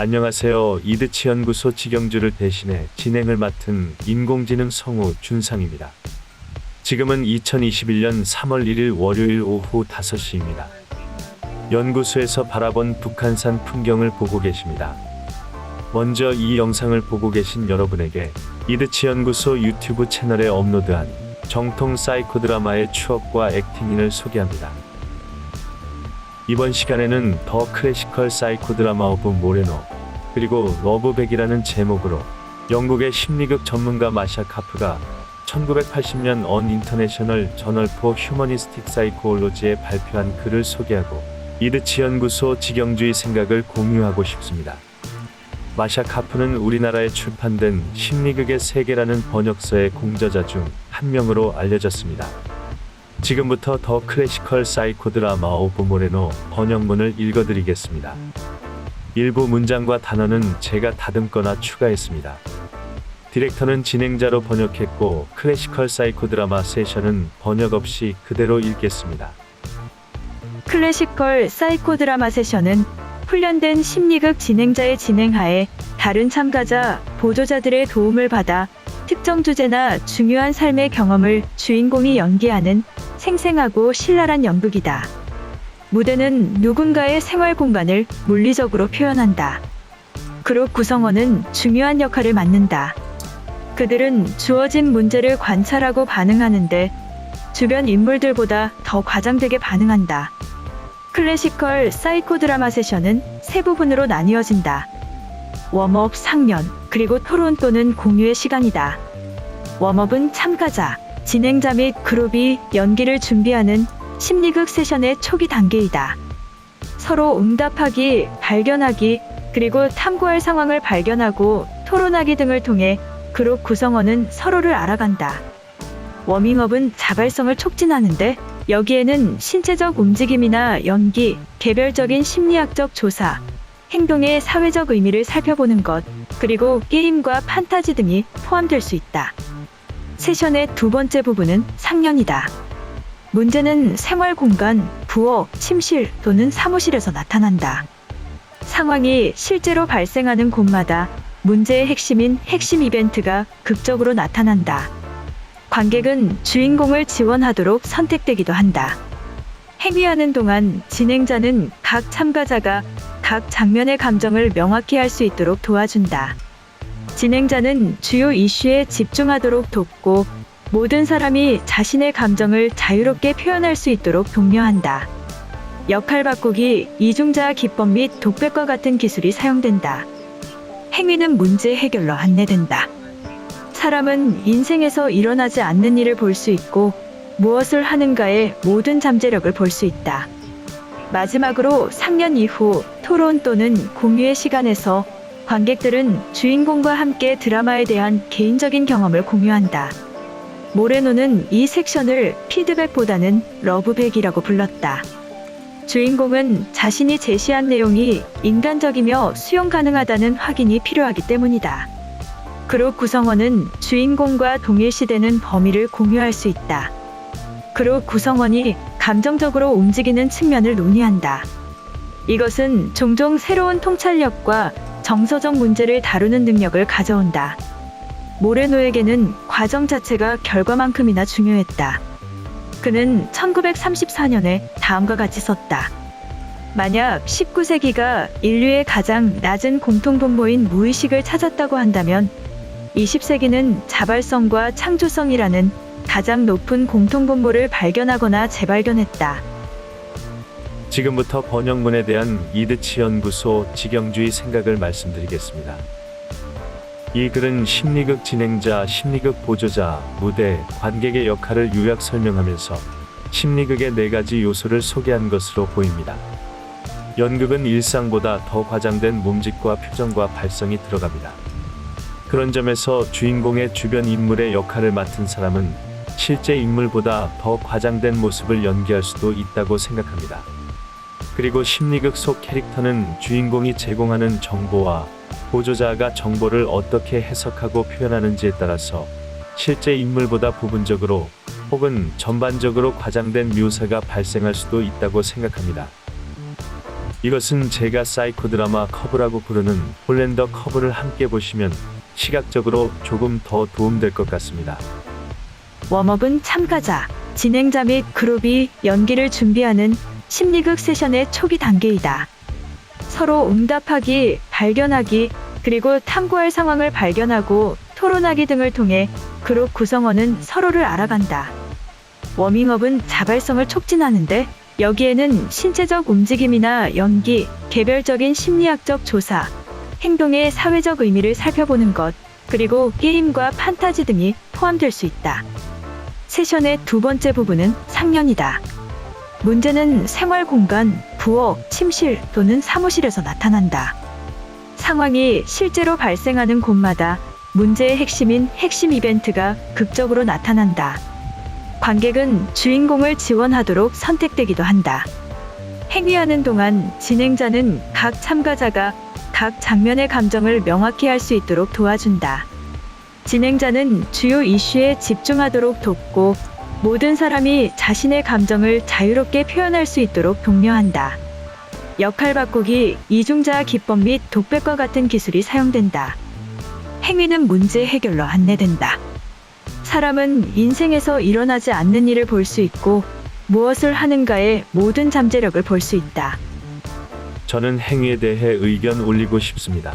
안녕하세요. 이드치 연구소 지경주를 대신해 진행을 맡은 인공지능 성우 준상입니다. 지금은 2021년 3월 1일 월요일 오후 5시입니다. 연구소에서 바라본 북한산 풍경을 보고 계십니다. 먼저 이 영상을 보고 계신 여러분에게 이드치 연구소 유튜브 채널에 업로드한 정통 사이코 드라마의 추억과 액팅인을 소개합니다. 이번 시간에는 더 클래시컬 사이코 드라마 오브 모레노 그리고 러브백이라는 제목으로 영국의 심리극 전문가 마샤 카프가 1980년 언 인터내셔널 저널 포 휴머니스틱 사이코올로지에 발표한 글을 소개하고 이드치 연구소 직영주의 생각을 공유하고 싶습니다. 마샤 카프는 우리나라에 출판된 심리극의 세계라는 번역서의 공저자 중 한 명으로 알려졌습니다. 지금부터 더 클래시컬 사이코 드라마 오브 모레노 번역문을 읽어드리겠습니다. 일부 문장과 단어는 제가 다듬거나 추가했습니다. 디렉터는 진행자로 번역했고 클래시컬 사이코 드라마 세션은 번역 없이 그대로 읽겠습니다. 클래시컬 사이코 드라마 세션은 훈련된 심리극 진행자의 진행하에 다른 참가자, 보조자들의 도움을 받아 특정 주제나 중요한 삶의 경험을 주인공이 연기하는 생생하고 신랄한 연극이다. 무대는 누군가의 생활 공간을 물리적으로 표현한다. 그룹 구성원은 중요한 역할을 맡는다. 그들은 주어진 문제를 관찰하고 반응하는데 주변 인물들보다 더 과장되게 반응한다. 클래시컬 사이코 드라마 세션은 세 부분으로 나뉘어진다. 웜업, 상면, 그리고 토론 또는 공유의 시간이다. 웜업은 참가자, 진행자 및 그룹이 연기를 준비하는 심리극 세션의 초기 단계이다. 서로 응답하기, 발견하기, 그리고 탐구할 상황을 발견하고 토론하기 등을 통해 그룹 구성원은 서로를 알아간다. 워밍업은 자발성을 촉진하는데 여기에는 신체적 움직임이나 연기, 개별적인 심리학적 조사, 행동의 사회적 의미를 살펴보는 것, 그리고 게임과 판타지 등이 포함될 수 있다. 세션의 두 번째 부분은 상년이다. 문제는 생활 공간, 부엌, 침실 또는 사무실에서 나타난다. 상황이 실제로 발생하는 곳마다 문제의 핵심인 핵심 이벤트가 극적으로 나타난다. 관객은 주인공을 지원하도록 선택되기도 한다. 행위하는 동안 진행자는 각 참가자가 각 장면의 감정을 명확히 할 수 있도록 도와준다. 진행자는 주요 이슈에 집중하도록 돕고 모든 사람이 자신의 감정을 자유롭게 표현할 수 있도록 독려한다. 역할 바꾸기, 이중자 기법 및 독백과 같은 기술이 사용된다. 행위는 문제 해결로 안내된다. 사람은 인생에서 일어나지 않는 일을 볼 수 있고 무엇을 하는가의 모든 잠재력을 볼 수 있다. 마지막으로 상년 이후 토론 또는 공유의 시간에서 관객들은 주인공과 함께 드라마에 대한 개인적인 경험을 공유한다. 모레노는 이 섹션을 피드백보다는 러브백이라고 불렀다. 주인공은 자신이 제시한 내용이 인간적이며 수용 가능하다는 확인이 필요하기 때문이다. 그룹 구성원은 주인공과 동일시되는 범위를 공유할 수 있다. 그룹 구성원이 감정적으로 움직이는 측면을 논의한다. 이것은 종종 새로운 통찰력과 정서적 문제를 다루는 능력을 가져온다. 모레노에게는 과정 자체가 결과만큼이나 중요했다. 그는 1934년에 다음과 같이 썼다. 만약 19세기가 인류의 가장 낮은 공통분모인 무의식을 찾았다고 한다면 20세기는 자발성과 창조성이라는 가장 높은 공통분모를 발견하거나 재발견했다. 지금부터 번역문에 대한 이드치 연구소 직영주의 생각을 말씀드리겠습니다. 이 글은 심리극 진행자, 심리극 보조자, 무대, 관객의 역할을 요약 설명하면서 심리극의 네 가지 요소를 소개한 것으로 보입니다. 연극은 일상보다 더 과장된 몸짓과 표정과 발성이 들어갑니다. 그런 점에서 주인공의 주변 인물의 역할을 맡은 사람은 실제 인물보다 더 과장된 모습을 연기할 수도 있다고 생각합니다. 그리고 심리극 속 캐릭터는 주인공이 제공하는 정보와 보조자가 정보를 어떻게 해석하고 표현하는지에 따라서 실제 인물보다 부분적으로 혹은 전반적으로 과장된 묘사가 발생할 수도 있다고 생각합니다. 이것은 제가 사이코 드라마 커브라고 부르는 홀랜더 커브를 함께 보시면 시각적으로 조금 더 도움될 것 같습니다. 웜업은 참가자, 진행자 및 그룹이 연기를 준비하는 심리극 세션의 초기 단계이다. 서로 응답하기, 발견하기, 그리고 탐구할 상황을 발견하고 토론하기 등을 통해 그룹 구성원은 서로를 알아간다. 워밍업은 자발성을 촉진하는데 여기에는 신체적 움직임이나 연기, 개별적인 심리학적 조사, 행동의 사회적 의미를 살펴보는 것, 그리고 게임과 판타지 등이 포함될 수 있다. 세션의 두 번째 부분은 상년이다. 문제는 생활 공간, 부엌, 침실 또는 사무실에서 나타난다. 상황이 실제로 발생하는 곳마다 문제의 핵심인 핵심 이벤트가 극적으로 나타난다. 관객은 주인공을 지원하도록 선택되기도 한다. 행위하는 동안 진행자는 각 참가자가 각 장면의 감정을 명확히 할 수 있도록 도와준다. 진행자는 주요 이슈에 집중하도록 돕고 모든 사람이 자신의 감정을 자유롭게 표현할 수 있도록 독려한다. 역할 바꾸기, 이중자 기법 및 독백과 같은 기술이 사용된다. 행위는 문제 해결로 안내된다. 사람은 인생에서 일어나지 않는 일을 볼 수 있고 무엇을 하는가의 모든 잠재력을 볼 수 있다. 저는 행위에 대해 의견 올리고 싶습니다.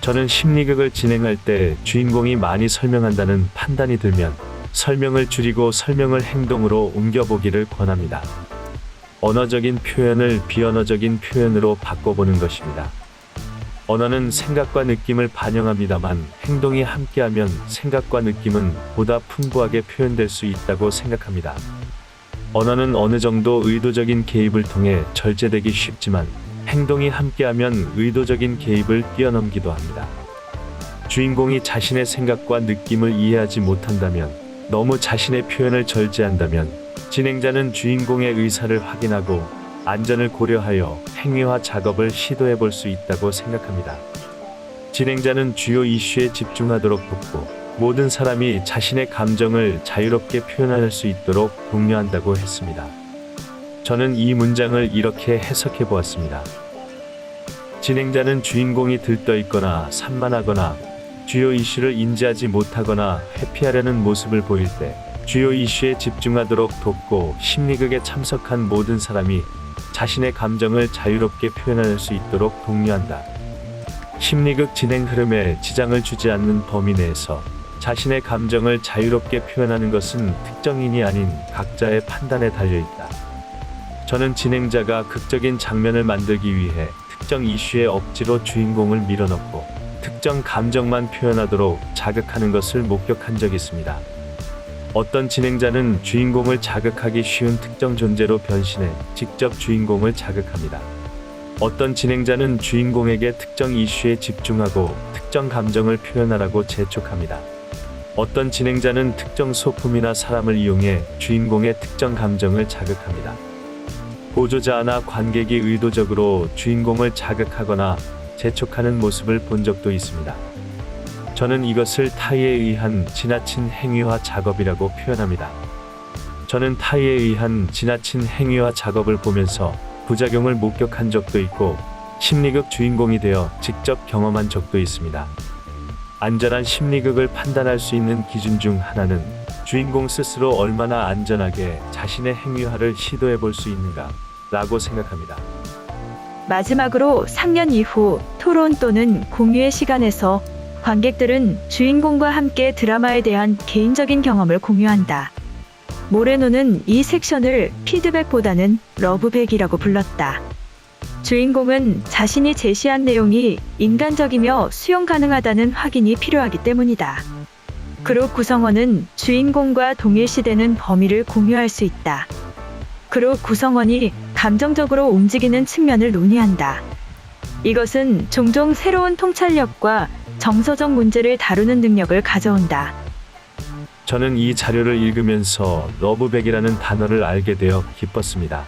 저는 심리극을 진행할 때 주인공이 많이 설명한다는 판단이 들면 설명을 줄이고 설명을 행동으로 옮겨보기를 권합니다. 언어적인 표현을 비언어적인 표현으로 바꿔보는 것입니다. 언어는 생각과 느낌을 반영합니다만 행동이 함께하면 생각과 느낌은 보다 풍부하게 표현될 수 있다고 생각합니다. 언어는 어느 정도 의도적인 개입을 통해 절제되기 쉽지만 행동이 함께하면 의도적인 개입을 뛰어넘기도 합니다. 주인공이 자신의 생각과 느낌을 이해하지 못한다면, 너무 자신의 표현을 절제한다면, 진행자는 주인공의 의사를 확인하고 안전을 고려하여 행위화 작업을 시도해 볼 수 있다고 생각합니다. 진행자는 주요 이슈에 집중하도록 돕고, 모든 사람이 자신의 감정을 자유롭게 표현할 수 있도록 독려한다고 했습니다. 저는 이 문장을 이렇게 해석해 보았습니다. 진행자는 주인공이 들떠 있거나 산만하거나 주요 이슈를 인지하지 못하거나 회피하려는 모습을 보일 때 주요 이슈에 집중하도록 돕고 심리극에 참석한 모든 사람이 자신의 감정을 자유롭게 표현할 수 있도록 독려한다. 심리극 진행 흐름에 지장을 주지 않는 범위 내에서 자신의 감정을 자유롭게 표현하는 것은 특정인이 아닌 각자의 판단에 달려 있다. 저는 진행자가 극적인 장면을 만들기 위해 특정 이슈의 억지로 주인공을 밀어넣고 특정 감정만 표현하도록 자극하는 것을 목격한 적이 있습니다. 어떤 진행자는 주인공을 자극하기 쉬운 특정 존재로 변신해 직접 주인공을 자극합니다. 어떤 진행자는 주인공에게 특정 이슈에 집중하고 특정 감정을 표현하라고 재촉합니다. 어떤 진행자는 특정 소품이나 사람을 이용해 주인공의 특정 감정을 자극합니다. 보조자나 관객이 의도적으로 주인공을 자극하거나 재촉하는 모습을 본 적도 있습니다. 저는 이것을 타의에 의한 지나친 행위화 작업이라고 표현합니다. 저는 타의에 의한 지나친 행위화 작업을 보면서 부작용을 목격한 적도 있고 심리극 주인공이 되어 직접 경험한 적도 있습니다. 안전한 심리극을 판단할 수 있는 기준 중 하나는 주인공 스스로 얼마나 안전하게 자신의 행위화를 시도해 볼 수 있는가 라고 생각합니다. 마지막으로 상년 이후 토론 또는 공유의 시간에서 관객들은 주인공과 함께 드라마에 대한 개인적인 경험을 공유한다. 모레노는 이 섹션을 피드백보다는 러브백이라고 불렀다. 주인공은 자신이 제시한 내용이 인간적이며 수용 가능하다는 확인이 필요하기 때문이다. 그룹 구성원은 주인공과 동일시되는 범위를 공유할 수 있다. 그룹 구성원이 감정적으로 움직이는 측면을 논의한다. 이것은 종종 새로운 통찰력과 정서적 문제를 다루는 능력을 가져온다. 저는 이 자료를 읽으면서 러브백이라는 단어를 알게 되어 기뻤습니다.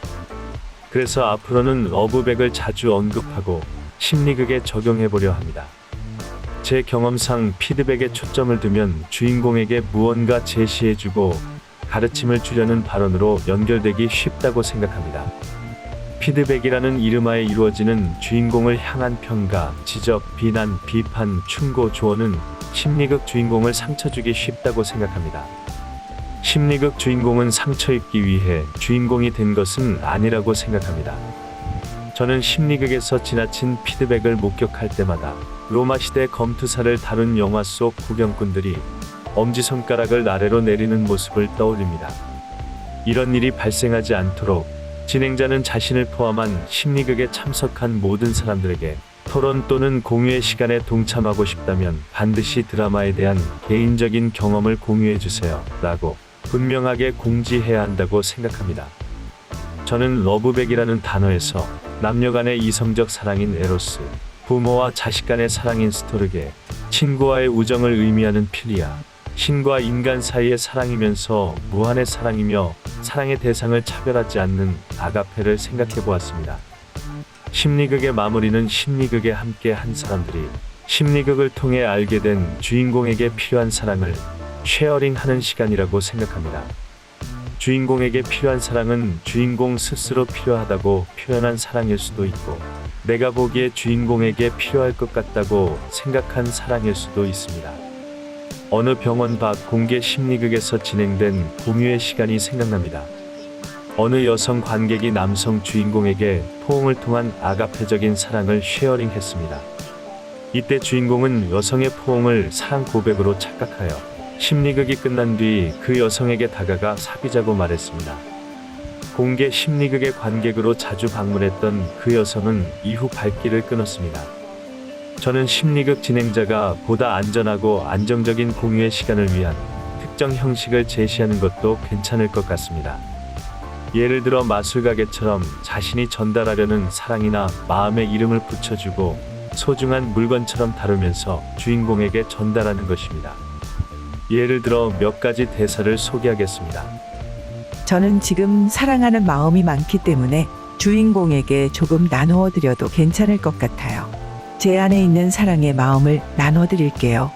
그래서 앞으로는 러브백을 자주 언급하고 심리극에 적용해 보려 합니다. 제 경험상 피드백에 초점을 두면 주인공에게 무언가 제시해주고 가르침을 주려는 발언으로 연결되기 쉽다고 생각합니다. 피드백이라는 이름하에 이루어지는 주인공을 향한 평가, 지적, 비난, 비판, 충고, 조언은 심리극 주인공을 상처 주기 쉽다고 생각합니다. 심리극 주인공은 상처 입기 위해 주인공이 된 것은 아니라고 생각합니다. 저는 심리극에서 지나친 피드백을 목격할 때마다 로마 시대 검투사를 다룬 영화 속 구경꾼들이 엄지손가락을 아래로 내리는 모습을 떠올립니다. 이런 일이 발생하지 않도록 진행자는 자신을 포함한 심리극에 참석한 모든 사람들에게 토론 또는 공유의 시간에 동참하고 싶다면 반드시 드라마에 대한 개인적인 경험을 공유해 주세요. 라고 분명하게 공지해야 한다고 생각합니다. 저는 러브백이라는 단어에서 남녀 간의 이성적 사랑인 에로스, 부모와 자식 간의 사랑인 스토르게, 친구와의 우정을 의미하는 필리아, 신과 인간 사이의 사랑이면서 무한의 사랑이며 사랑의 대상을 차별하지 않는 아가페를 생각해 보았습니다. 심리극의 마무리는 심리극에 함께 한 사람들이 심리극을 통해 알게 된 주인공에게 필요한 사랑을 쉐어링하는 시간이라고 생각합니다. 주인공에게 필요한 사랑은 주인공 스스로 필요하다고 표현한 사랑일 수도 있고 내가 보기에 주인공에게 필요할 것 같다고 생각한 사랑일 수도 있습니다. 어느 병원 밖 공개 심리극에서 진행된 공유의 시간이 생각납니다. 어느 여성 관객이 남성 주인공에게 포옹을 통한 아가페적인 사랑을 쉐어링했습니다. 이때 주인공은 여성의 포옹을 사랑 고백으로 착각하여 심리극이 끝난 뒤 그 여성에게 다가가 사귀자고 말했습니다. 공개 심리극의 관객으로 자주 방문했던 그 여성은 이후 발길을 끊었습니다. 저는 심리극 진행자가 보다 안전하고 안정적인 공유의 시간을 위한 특정 형식을 제시하는 것도 괜찮을 것 같습니다. 예를 들어 마술 가게처럼 자신이 전달하려는 사랑이나 마음의 이름을 붙여주고 소중한 물건처럼 다루면서 주인공에게 전달하는 것입니다. 예를 들어 몇 가지 대사를 소개하겠습니다. 저는 지금 사랑하는 마음이 많기 때문에 주인공에게 조금 나누어 드려도 괜찮을 것 같아요. 제 안에 있는 사랑의 마음을 나눠 드릴게요.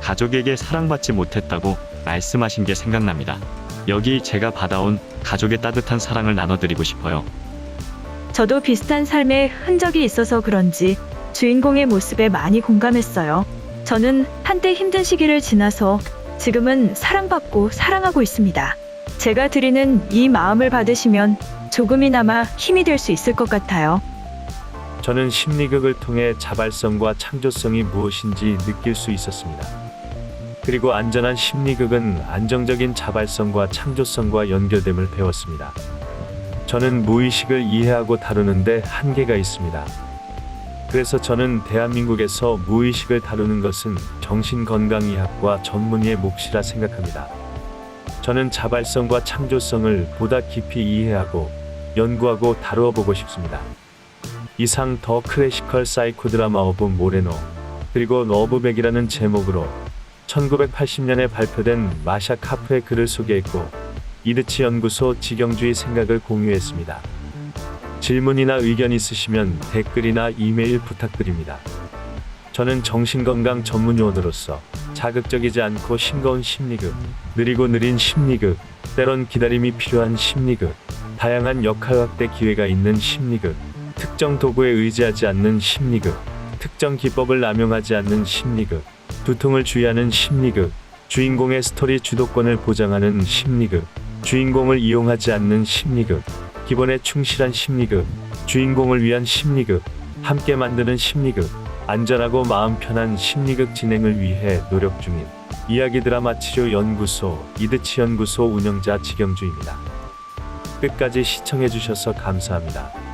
가족에게 사랑받지 못했다고 말씀하신 게 생각납니다. 여기 제가 받아온 가족의 따뜻한 사랑을 나눠드리고 싶어요. 저도 비슷한 삶의 흔적이 있어서 그런지 주인공의 모습에 많이 공감했어요. 저는 한때 힘든 시기를 지나서 지금은 사랑받고 사랑하고 있습니다. 제가 드리는 이 마음을 받으시면 조금이나마 힘이 될 수 있을 것 같아요. 저는 심리극을 통해 자발성과 창조성이 무엇인지 느낄 수 있었습니다. 그리고 안전한 심리극은 안정적인 자발성과 창조성과 연결됨을 배웠습니다. 저는 무의식을 이해하고 다루는데 한계가 있습니다. 그래서 저는 대한민국에서 무의식을 다루는 것은 정신건강의학과 전문의의 몫이라 생각합니다. 저는 자발성과 창조성을 보다 깊이 이해하고 연구하고 다루어 보고 싶습니다. 이상 더 클래시컬 사이코 드라마 오브 모레노 그리고 러브백이라는 제목으로 1980년에 발표된 마샤 카프의 글을 소개했고 이드치 연구소 직영주의 생각을 공유했습니다. 질문이나 의견 있으시면 댓글이나 이메일 부탁드립니다. 저는 정신건강 전문요원으로서 자극적이지 않고 싱거운 심리극, 느리고 느린 심리극, 때론 기다림이 필요한 심리극, 다양한 역할 확대 기회가 있는 심리극, 특정 도구에 의지하지 않는 심리극, 특정 기법을 남용하지 않는 심리극, 두통을 주의하는 심리극, 주인공의 스토리 주도권을 보장하는 심리극, 주인공을 이용하지 않는 심리극, 기본에 충실한 심리극, 주인공을 위한 심리극, 함께 만드는 심리극, 안전하고 마음 편한 심리극 진행을 위해 노력 중인 이야기 드라마 치료 연구소 이드치 연구소 운영자 지경주입니다. 끝까지 시청해 주셔서 감사합니다.